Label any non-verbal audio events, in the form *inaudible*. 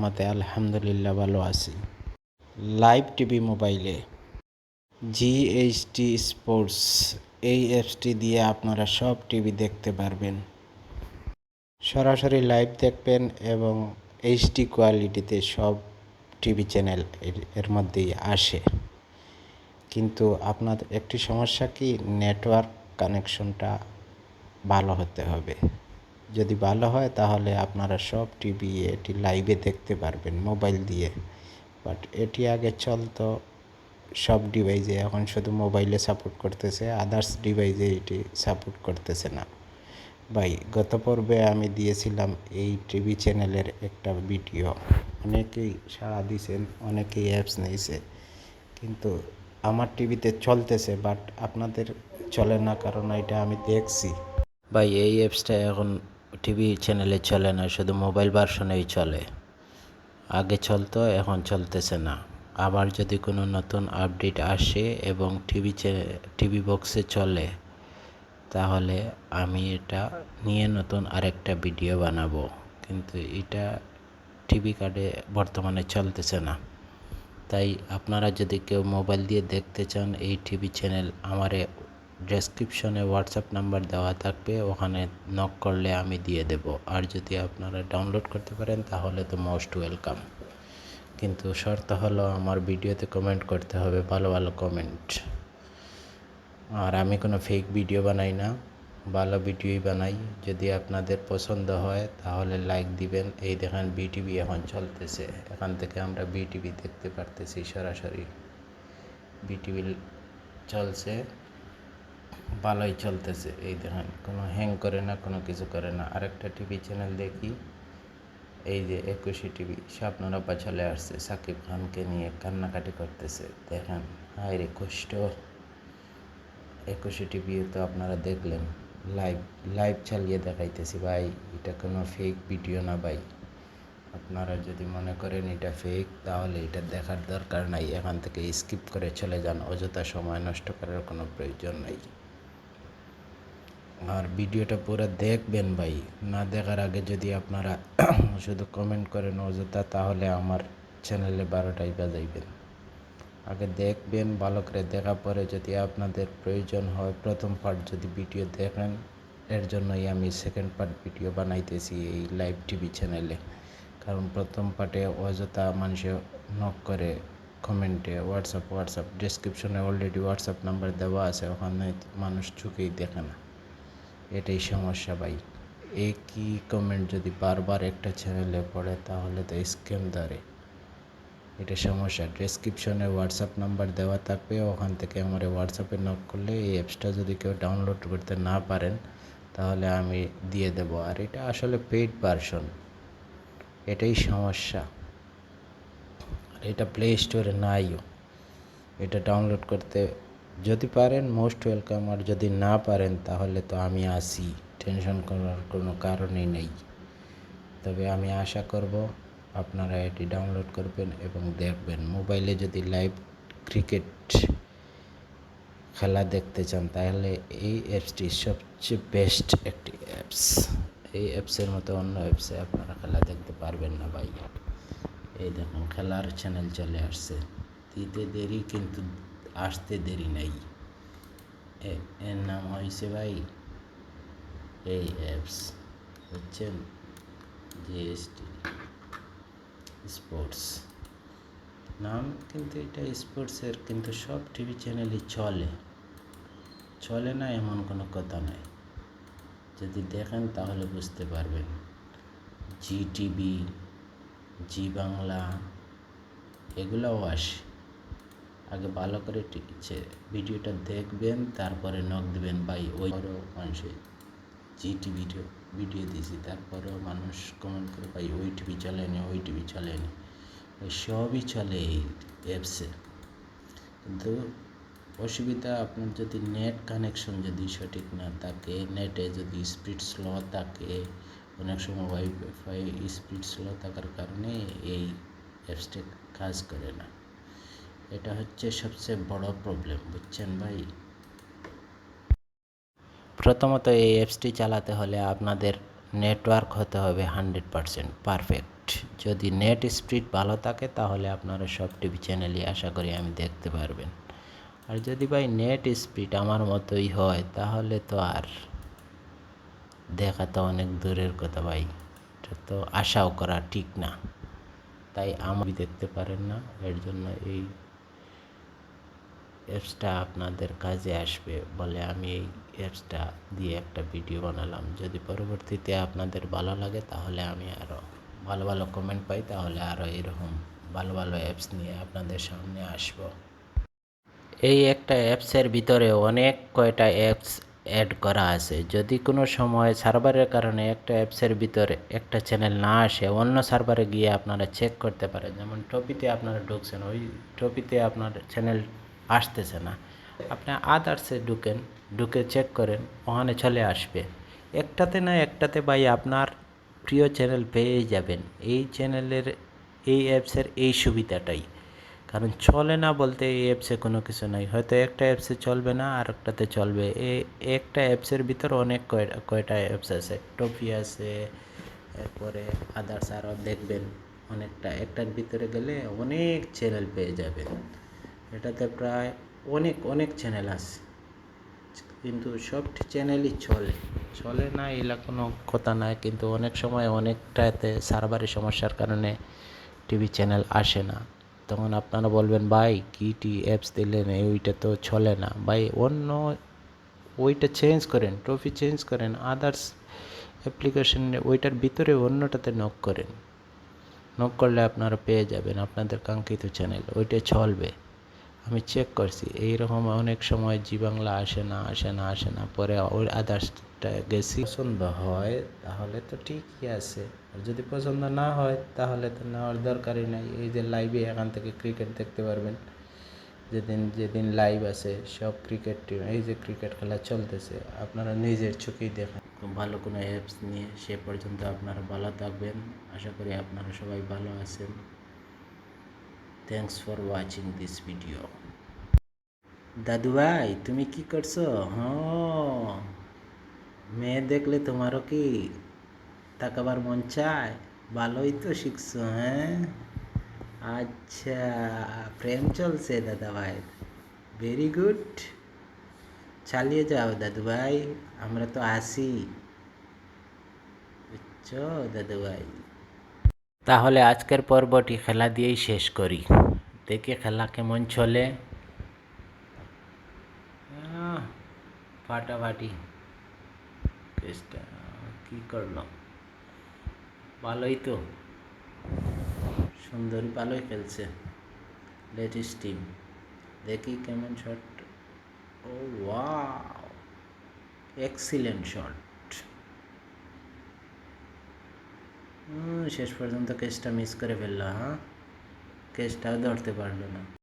মতে আলহামদুলিল্লাহ ভালো আছি। লাইভ টিভি মোবাইলে জিএইচটি স্পোর্টস এই অ্যাপসটি দিয়ে আপনারা সব টিভি দেখতে পারবেন। সরাসরি লাইভ দেখবেন এবং এইচডি কোয়ালিটিতে সব টিভি চ্যানেল এর- মধ্যেই আসে। কিন্তু আপনাদের একটি সমস্যা কি? নেটওয়ার্ক কানেকশনটা ভালো হতে হবে। যদি ভালো হয়, তাহলে আপনারা সব টিভি এটি লাইভে দেখতে পারবেন মোবাইল দিয়ে। বাট এটি আগে চলতো, সব ডিভাইসে এখন শুধু মোবাইলে সাপোর্ট করতেছে আদার্স ডিভাইসে এটি সাপোর্ট করতেছে না। ভাই, গত পর্বে আমি দিয়েছিলাম এই টিভি চ্যানেলের একটা ভিডিও অনেকেই সাড়া দিয়েছেন অনেকেই অ্যাপস নিয়েছে। কিন্তু আমার টিভিতে চলতেছে বাট আপনাদের চলে না, কারণ এটা আমি দেখছি। ভাই, এই অ্যাপসটা এখন টিভি চ্যানেলে চলে না, শুধু মোবাইল ভার্সনেই চলে। আগে চলতো, এখন চলতেছে না। আবার যদি কোনো নতুন আপডেট আসে এবং টিভি টিভি বক্সে চলে, তাহলে আমি এটা নিয়ে নতুন আরেকটা ভিডিও বানাবো। কিন্তু এটা টিভি কার্ডে বর্তমানে চলতেছে না। তাই আপনারা যদি কেউ মোবাইল দিয়ে দেখতে চান, এই টিভি চ্যানেল আমার ডেসক্রিপশনে হোয়াটসঅ্যাপ নাম্বার দেওয়া থাকবে, ওখানে নক করলে আমি দিয়ে দেব। আর যদি আপনারা ডাউনলোড করতে পারেন, তাহলে তো মোস্ট ওয়েলকাম কিন্তু শর্ত হলো, আমার ভিডিওতে কমেন্ট করতে হবে, ভালো ভালো কমেন্ট আর আমি কোনো ফেক ভিডিও বানাই না, ভালো ভিডিওই বানাই। যদি আপনাদের পছন্দ হয়, তাহলে লাইক দিবেন। এই দেখেন বিটিভি এখন চলতেছে। এখান থেকে আমরা বিটিভি দেখতে পারতেছি সরাসরি। বিটিভি চলছে। ভালোই চলতেছে, এই দেখেন, কোনো হ্যাং করে না, কোনো কিছু করে না। আরেকটা টিভি চ্যানেল দেখি, এই যে একুশে টিভি সে স্বপ্নরাব্বা চলে আসছে, সাকিব খানকে নিয়ে কান্নাকাটি করতেছে। দেখেন হায় রে কষ্ট। একুশে টিভি তো আপনারা দেখলেন লাইভ লাইভ চালিয়ে দেখাইতেছি ভাই, এটা কোনো ফেক ভিডিও না ভাই। আপনারা যদি মনে করেন এটা ফেক তাহলে এটা দেখার দরকার নাই, এখান থেকে স্কিপ করে চলে যান, অযথা সময় নষ্ট করার কোনো প্রয়োজন নাই। আর ভিডিওটা পুরো দেখবেন ভাই। না দেখার আগে যদি আপনারা *coughs* শুধু কমেন্ট করেন, অযথা তাহলে আমার চ্যানেলে বারোটাই বাজাইবেন। আগে দেখবেন, ভালো করে দেখা পরে যদি আপনাদের প্রয়োজন হয়, প্রথম পার্ট যদি ভিডিও দেখেন, এর জন্যই আমি সেকেন্ড পার্ট ভিডিও বানাইতেছি এই লাইভ টিভি চ্যানেলে কারণ প্রথম পার্টে অযথা মানুষে নক করে কমেন্টে হোয়াটসঅ্যাপ হোয়াটসঅ্যাপ ডিসক্রিপশনে অলরেডি হোয়াটসঅ্যাপ নাম্বার দেওয়া আছে, ওখানে মানুষ চোখেই দেখে না। এটাই সমস্যা ভাই। একই কমেন্ট যদি বারবার একটা চ্যানেলে পড়ে, তাহলে তো স্ক্যাম ধরে। এটা সমস্যা। ডেসক্রিপশনে হোয়াটসঅ্যাপ নাম্বার দেওয়া থাকবে, ওখান থেকে আমার হোয়াটসঅ্যাপে নক করলে এই অ্যাপসটা যদি কেউ ডাউনলোড করতে না পারেন, তাহলে আমি দিয়ে দেবো। আর এটা আসলে পেইড ভার্সন এটাই সমস্যা। আর এটা প্লে স্টোরে নাইও। এটা ডাউনলোড করতে যদি পারেন মোস্ট ওয়েলকাম আর যদি না পারেন, তাহলে তো আমি আসি টেনশন করার কোনো কারণই নেই। তবে আমি আশা করব আপনারা এটি ডাউনলোড করবেন এবং দেখবেন। মোবাইলে যদি লাইভ ক্রিকেট খেলা দেখতে চান, তাহলে এই অ্যাপসটি সবচেয়ে বেস্ট একটি অ্যাপস এই অ্যাপসের মতো অন্য অ্যাপসে আপনারা খেলা দেখতে পারবেন না ভাই এই দেখুন, খেলার চ্যানেল চলে আসছে। দিতে দেরি, কিন্তু আসতে দেরি নাই এর নাম হয়েছে ভাই এই অ্যাপস বুঝছেন জিএসটি স্পোর্টস নাম কিন্তু এটা স্পোর্টসের কিন্তু সব টিভি চ্যানেলই চলে চলে না এমন কোনো কথা নাই যদি দেখেন তাহলে বুঝতে পারবেন জি টিভি জি বাংলা এগুলোও আসে আগে ভালো করে ভিডিওটা দেখবেন, তারপরে নক দেবেন, ভাই, ওই বড় মানুষে জি টিভি ভিডিও দিয়েছি। তারপরেও মানুষ কমেন্ট করে, ভাই, ওই টিভি চলেনি ওই টিভি চলেনি ওই সবই চলে এই অ্যাপসে কিন্তু অসুবিধা, আপনার যদি নেট কানেকশন যদি সঠিক না থাকে নেটে যদি স্পিড স্লো থাকে, অনেক সময় ওয়াইফাই স্পিড স্লো থাকার কারণে এই অ্যাপসটা কাজ করে না। এটা হচ্ছে সবচেয়ে বড় প্রবলেম বুঝছেন ভাই? প্রথমত এই অ্যাপসটি চালাতে হলে আপনাদের নেটওয়ার্ক হতে হবে হান্ড্রেড পারসেন্ট পারফেক্ট যদি নেট স্পিড ভালো থাকে, তাহলে আপনারা সব টিভি চ্যানেলই আশা করি আমি দেখতে পারবেন। আর যদি ভাই নেট স্পিড আমার মতোই হয়, তাহলে তো আর দেখা তো অনেক দূরের কথা ভাই। এটা তো আশাও করা ঠিক না। তাই আমি দেখতে পারেন না, এর জন্য এই অ্যাপসটা আপনাদের কাজে আসবে বলে আমি এই অ্যাপসটা দিয়ে একটা ভিডিও বানালাম। যদি পরবর্তীতে আপনাদের ভালো লাগে তাহলে আমি আরও ভালো ভালো কমেন্ট পাই, তাহলে আরও এরকম ভালো ভালো অ্যাপস নিয়ে আপনাদের সামনে আসব। এই একটা অ্যাপসের ভিতরে অনেক কয়টা অ্যাপস অ্যাড করা আছে। যদি কোনো সময় সার্ভারের কারণে একটা অ্যাপসের ভিতরে একটা চ্যানেল না আসে, অন্য সার্ভারে গিয়ে আপনারা চেক করতে পারেন। যেমন টপিতে আপনারা ঢুকছেন, ওই টপিতে আপনার চ্যানেল আসতেছে না। আপনি আদার্সে ঢুকেন, ঢুকে চেক করেন, ওখানে চলে আসবে। একটাতে না একটাতে ভাই আপনার প্রিয় চ্যানেল পেয়ে যাবেন। এই চ্যানেলের এই অ্যাপসের এই সুবিধাটাই। কারণ চলে না বলতে এই অ্যাপসে কোনো কিছু নাই। হয়তো একটা অ্যাপসে চলবে না, আর একটাতে চলবে। এ, একটা অ্যাপসের ভিতর অনেক কয়টা কয়টা অ্যাপস আছে? টপি আছে, এরপরে আদার্স আরও দেখবেন অনেকটা। একটার ভিতরে গেলে অনেক চ্যানেল পেয়ে যাবেন। এটাতে প্রায় অনেক অনেক চ্যানেল আছে। কিন্তু সব চ্যানেলই চলে। চলে না, এলা কোনো কথা নাই। কিন্তু অনেক সময় অনেকটাতে সার্ভারের সমস্যার কারণে টিভি চ্যানেল আসে না। তখন আপনারা বলবেন, ভাই, কী টি অ্যাপস দিলেন? ওইটা তো চলে না। ভাই, অন্য ওইটা চেঞ্জ করেন ট্রফি চেঞ্জ করেন আদার্স অ্যাপ্লিকেশন ওইটার ভিতরে অন্যটাতে নক করেন। নক করলে আপনারা পেয়ে যাবেন আপনাদের কাঙ্ক্ষিত চ্যানেল ওইটা চলবে। আমি চেক করছি, এইরকম অনেক সময় জি বাংলা আসে না আসে না আসে না, পরে ওই আদার্সটা গেছি। পছন্দ হয়, তাহলে তো ঠিকই আছে। আর যদি পছন্দ না হয়, তাহলে তো নেওয়ার দরকারই নাই। এই যে লাইভে এখান থেকে ক্রিকেট দেখতে পারবেন। যেদিন যেদিন লাইভ আছে, সব ক্রিকেট টিম এই যে ক্রিকেট খেলা চলতেছে, আপনারা নিজের চোখেই দেখেন। ভালো কোনো অ্যাপস নিয়ে সে পর্যন্ত আপনারা ভালো থাকবেন। আশা করি আপনারা সবাই ভালো আছেন। Thanks for watching this video দাদু ভাই তুমি কি করছ? হ্যাঁ। মেয়ে দেখলে তোমারও কি তাকাবার মন চায়? ভালোই তো শিখছো হ্যাঁ? আচ্ছা প্রেম চলছে দাদা ভাই ভেরি গুড চালিয়ে যাও দাদু ভাই আমরা তো আসি। বুঝছ দাদু ভাই তাহলে আজকের পর্বটি খেলা দিয়েই শেষ করি। দেখি খেলা কেমন চলে ফাটাফাটি। কি করলাম ভালোই তো। সুন্দর ভালোই খেলছে। Latest team. দেখি কেমন শট। ও, ওয়াও। Excellent shot. শেষ পর্যন্ত কেসটা মিস করে ফেলল হ্যাঁ? কেসটাও ধরতে পারল না।